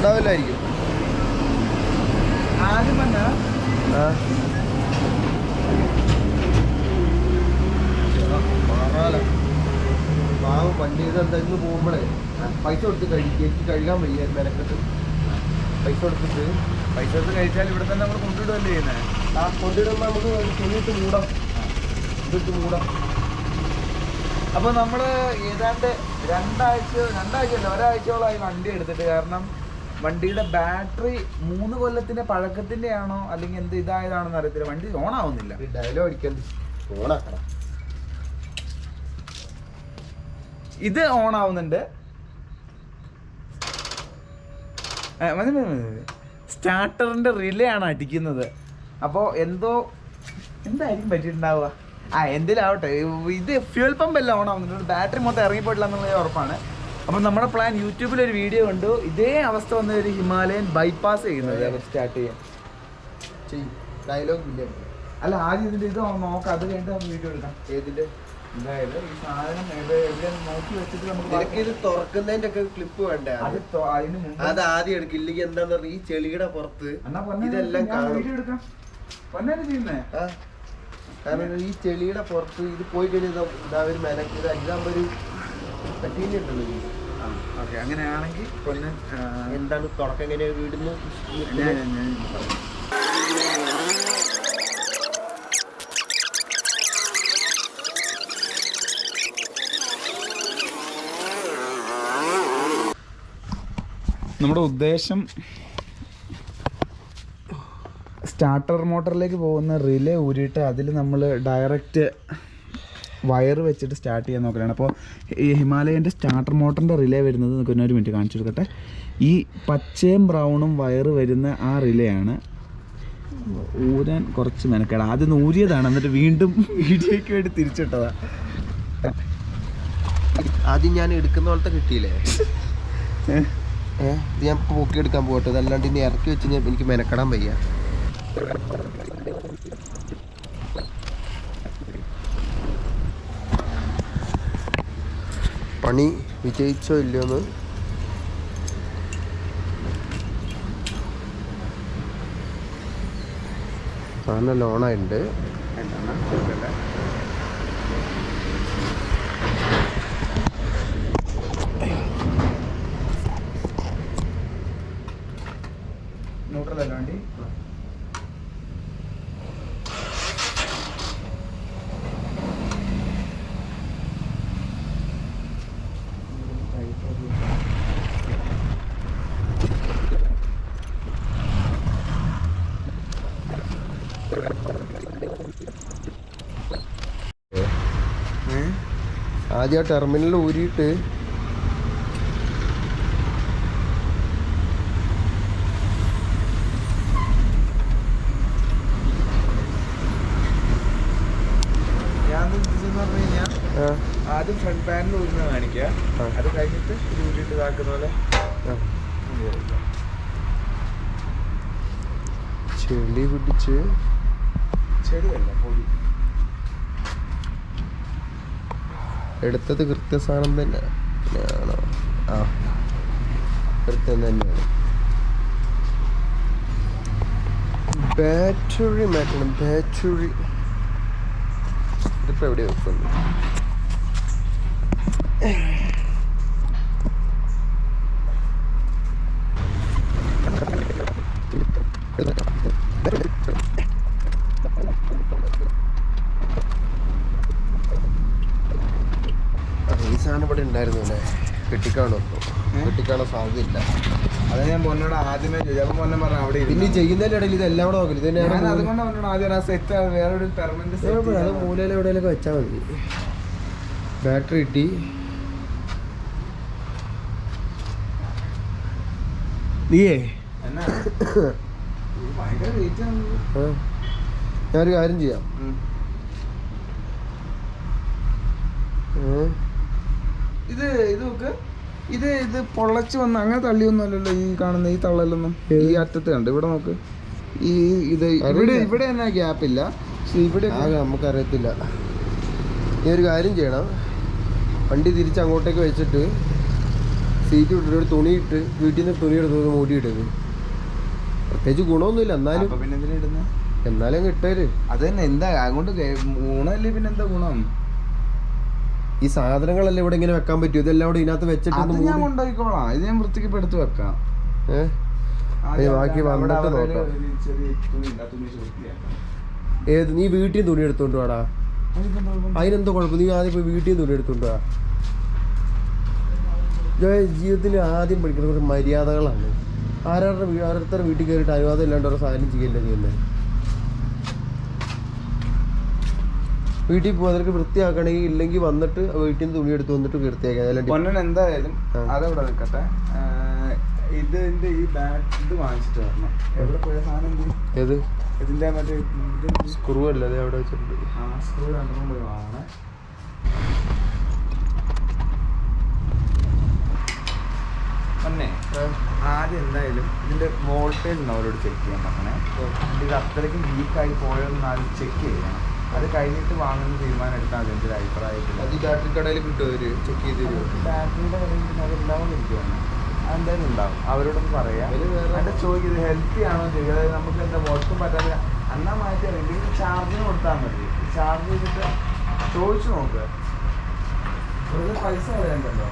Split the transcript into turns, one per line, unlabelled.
ഉണ്ടാവില്ലായിരിക്കും. പാവം വണ്ടിയിൽ എന്തെങ്കിലും പോകുമ്പോഴേ പൈസ കൊടുത്ത് കഴിക്കേക്ക് കഴുകാൻ വയ്യ മെനക്കെട്ട്. പൈസ കൊടുത്തിട്ട്.
പൈസ കൊടുത്ത് കഴിച്ചാൽ ഇവിടെ തന്നെ നമ്മൾ കൊണ്ടുവിടുകയല്ലേ ചെയ്യുന്നത്
ആ കൊണ്ടിടുമ്പോൾ നമുക്ക് തുണിയിട്ട് മൂടാം. ഇതിട്ട് മൂടാം.
അപ്പൊ നമ്മൾ ഏതാണ്ട് രണ്ടാഴ്ച രണ്ടാഴ്ച അല്ല ഒരാഴ്ചയോളമായി വണ്ടി എടുത്തിട്ട്. കാരണം വണ്ടിയുടെ ബാറ്ററി മൂന്ന് കൊല്ലത്തിന്റെ പഴക്കത്തിന്റെ ആണോ അല്ലെങ്കിൽ എന്ത് ഇതായതാണെന്ന് അറിയത്തില്ല. വണ്ടി ഓൺ ആവുന്നില്ല
അടിക്കണ്ട് ഓണാക്കണം.
ഇത് ഓൺ ആവുന്നുണ്ട് ഏ, മതി മതി മതി. മതി. സ്റ്റാർട്ടറിന്റെ റിലേ ആണ് അടിക്കുന്നത്. അപ്പോൾ എന്തോ എന്തായിരിക്കും പറ്റിയിട്ടുണ്ടാവുക? ആ എന്തിലാവട്ടെ. ഇത് ഫ്യൂൽ പമ്പ് എല്ലാം ഓൺ ആവുന്നുണ്ട് ബാറ്ററി മൊത്തം ഇറങ്ങിപ്പോയിട്ടില്ല എന്നുള്ളത് ഉറപ്പാണ്. അപ്പം നമ്മുടെ പ്ലാൻ യൂട്യൂബിൽ ഒരു വീഡിയോ കണ്ടു. ഇതേ അവസ്ഥ വന്ന ഒരു ഹിമാലയൻ ബൈപ്പാസ് ചെയ്യുന്നത്. സ്റ്റാർട്ട് ചെയ്യാം.
ചെയ്യും. ഡയലോഗ് ഇല്ല?
അല്ല ആദ്യം ഇതിന്റെ ഇത് നോക്കാം. അത് കഴിഞ്ഞിട്ട് വീഡിയോ എടുക്കാം.
ഏതിന്റെ?
അതായത് ഈ സാധനം എവിടെ നോക്കി വെച്ചിട്ട് നമുക്ക്
ഇത് തുറക്കുന്നതിന്റെ ഒക്കെ ക്ലിപ്പ് വേണ്ടേ
അത്? ആദ്യം എടുക്കും ഇല്ലെങ്കിൽ
അത് ആദ്യം എടുക്കില്ലെങ്കിൽ എന്താന്ന് പറഞ്ഞാൽ ഈ ചെളിയുടെ പുറത്ത് ഇതെല്ലാം
ഞാൻ എടുക്കാം. പൊന്നാണ് ചെയ്യുന്നേ?
ആ. കാരണം ഈ ചെളിയുടെ പുറത്ത് ഇത് പോയി കഴിഞ്ഞാൽ ഇതാ ഒരു മെനക്ക് ഇത് ഇതാകുമ്പോ ഒരു
ഓക്കെ. അങ്ങനെയാണെങ്കിൽ പൊന്നൻ
എന്താണ് തുടക്കം എങ്ങനെയാണ് വീടുന്നു.
നമ്മുടെ ഉദ്ദേശം സ്റ്റാർട്ടർ മോട്ടറിലേക്ക് പോകുന്ന റിലേ ഊരിയിട്ട് അതിൽ നമ്മൾ ഡയറക്റ്റ് വയർ വെച്ചിട്ട് സ്റ്റാർട്ട് ചെയ്യാൻ നോക്കലാണ്. അപ്പോൾ ഈ ഹിമാലയന്റെ സ്റ്റാർട്ടർ മോട്ടറിന്റെ റിലേ വരുന്നത് നമുക്ക് ഒരു മിനിറ്റ് കാണിച്ചു കൊടുക്കട്ടെ. ഈ പച്ചയും ബ്രൗണും വയർ വരുന്ന ആ റിലേ ആണ്. ഊരാൻ കുറച്ച് മെനക്കേട്. ആദ്യം ഊരിയതാണ് എന്നിട്ട് വീണ്ടും വീഡിയോയ്ക്ക് വേണ്ടി തിരിച്ചിട്ടതാ.
ആദ്യം ഞാൻ എടുക്കുന്ന പോലത്തെ കിട്ടിയില്ലേ? ഞാൻ പൊക്കിയെടുക്കാൻ പോകട്ടെ. അതല്ലാണ്ട് ഇനി ഇറക്കി വെച്ച് കഴിഞ്ഞാൽ എനിക്ക് മെനക്കെടാൻ വയ്യ. പണി വിജയിച്ചോ ഇല്ലയോന്ന് സാധനം ലോണായിട്ടുണ്ട്
ന്യൂട്രലല്ല വണ്ടി
ആദ്യം ആ ടെർമിനൽ ഊരിയിട്ട്
ആദ്യം ഫ്രണ്ട് പാനൽ ഊരുന്ന കാണിക്കുക അത് കഴിഞ്ഞിട്ട് ഇത് ഊരിയിട്ട് ഇതാക്കുന്ന പോലെ
ചെളി പിടിച്ച്
ചെളിയല്ല പൊടി.
എടുത്തത് കൃത്യസാധനം തന്നെ ആണോ? ആ കൃത്യം തന്നെയാണ്. ബാറ്ററി മാറ്റണം. ബാറ്ററി ഇതിപ്പോ എവിടെ വെക്കുന്നത് ആ, ഈ സാധനം ഇവിടെ ഉണ്ടായിരുന്നു അല്ലേ കെട്ടിക്കാണോ കെട്ടിക്കാണോ സാധ്യതയില്ല.
അത് ഞാൻ പൊന്നോട് ആദ്യമേ ചോദിച്ചു അപ്പൊ പൊന്നെ പറഞ്ഞു അവിടെ
പിന്നെ. ചെയ്യുന്നതിന്റെ ഇടയിൽ ഇതെല്ലാം കൂടെ നോക്കില്ല ഇത്
ഞാൻ അതുകൊണ്ട് പൊന്നോട് ആദ്യം ആ സെറ്റ് വേറെ ഒരു പെർമനന്റ്
അത് മൂലയിൽ എവിടെയൊക്കെ വെച്ചാൽ മതി. ബാറ്ററി കിട്ടി.
നീയേ.
ഞാനൊരു കാര്യം ചെയ്യാം. ഏ?
ഇത് ഇത് നോക്ക്. ഇത് ഇത് പൊള്ളച്ച് വന്ന് അങ്ങനെ തള്ളിയൊന്നും അല്ലല്ലോ ഈ കാണുന്ന ഈ തള്ളലൊന്നും. ഈ അറ്റത്ത് കണ്ട്. ഇവിടെ നോക്ക്. ഈ ഇത് ഇവിടെ ഇവിടെ തന്നെ ഗ്യാപ്പ് ഇല്ല. ഇവിടെ
നമുക്കറിയത്തില്ല. ഈ ഒരു കാര്യം ചെയ്യണം. വണ്ടി തിരിച്ച് അങ്ങോട്ടേക്ക് വെച്ചിട്ട് സീറ്റ് ഇട്ടിട്ട് ഒരു തുണി ഇട്ട് വീട്ടിൽ നിന്ന് തുണി എടുത്ത് മൂടി ഇട്ടത് പ്രത്യേകിച്ച് ഗുണമൊന്നുമില്ല. എന്നാലും
പിന്നെ എന്തിനാ ഇടുന്നത്
എന്നാലും ഇട്ടേര്.
അത് തന്നെ. എന്താ? അതുകൊണ്ട് ഗുണമല്ലേ പിന്നെ എന്താ ഗുണം?
ഈ സാധനങ്ങളെല്ലാം ഇവിടെ ഇങ്ങനെ വെക്കാൻ പറ്റും? ഇതെല്ലാം ഇവിടെ ഇതിനകത്ത് വെച്ചിട്ട്
ഞാൻ കൊണ്ടുപോയിക്കോളാം. ഇത് ഞാൻ വൃത്തിക്ക് എടുത്ത് വെക്കാം.
ബാക്കി വന്നിട്ട് നോക്കാം. ഏത്? നീ വീട്ടിൽ തുണി എടുത്തോണ്ട് വാടാ. അതിനെന്തോ കുഴപ്പം? നീ ആദ്യം പോയി വീട്ടിൽ തുണി എടുത്തോണ്ട് വാ. ജീവിതത്തിൽ ആദ്യം പഠിക്കുന്ന കുറച്ച് മര്യാദകളാണ്. ആരാരുടെ ഓരോരുത്തരുടെ വീട്ടിൽ കയറിയിട്ട് അനുവാദം ഇല്ലാണ്ട് ഓരോ സാധനം ചെയ്യല്ലേ ചെയ്യുന്നത് വീട്ടിൽ പോകും അതൊക്കെ വൃത്തിയാക്കണമെങ്കിൽ ഇല്ലെങ്കിൽ വന്നിട്ട് വീട്ടിൽ നിന്ന് തുണി എടുത്ത് വന്നിട്ട് വൃത്തിയാക്കാം അല്ലാണ്ട്
പൊന്നൻ എന്തായാലും. അതവിടെ നിൽക്കട്ടെ. ഇതിന്റെ ഈ ബാറ്റ് ഇത് വാങ്ങിച്ചിട്ട് വരണം. എവിടെ പോയ സാധനം?
ഏത്?
ഇതിന്റെ മറ്റേ
സ്ക്രൂ അല്ല അത് അവിടെ വെച്ചിട്ടുണ്ട്.
ആ സ്ക്രൂ രണ്ടെണ്ണം പോയി വാങ്ങണേ. പൊന്നെ ആദ്യം എന്തായാലും ഇതിന്റെ വോൾട്ടേജ് ഉണ്ടാവും അവരോട് ചെക്ക് ചെയ്യാൻ പറഞ്ഞേ. ഇത് അത്രയ്ക്കും ലീക്കായി പോയോ എന്ന് ആദ്യം ചെക്ക് ചെയ്യണം. അത് കഴിഞ്ഞിട്ട് വാങ്ങുന്ന തീരുമാനം എടുത്താൽ അതിന്റെ ഒരു അഭിപ്രായത്തിൽ
അത് ബാറ്ററി കടയിൽ കിട്ടുമോ അവർ? ചെക്ക് ചെയ്ത് തരുമോ?
ബാറ്ററിയുടെ കടയിൽ പിന്നെ അത് എന്തായാലും ഉണ്ടാവും. അവരോടൊന്ന് പറയാം. എന്റെ ചോദിക്കുന്നത് ഹെൽത്തി ആണോ ചോദിക്കുക അതായത് നമുക്ക് എന്താ വർക്കും പറ്റാതെ അന്നാ മാറ്റി അല്ലെങ്കിൽ ചാർജിന് കൊടുത്താൽ മതി. ചാർജ് ചെയ്തിട്ട് ചോദിച്ചു നോക്ക്. വെറുതെ പൈസ കളയണ്ടല്ലോ.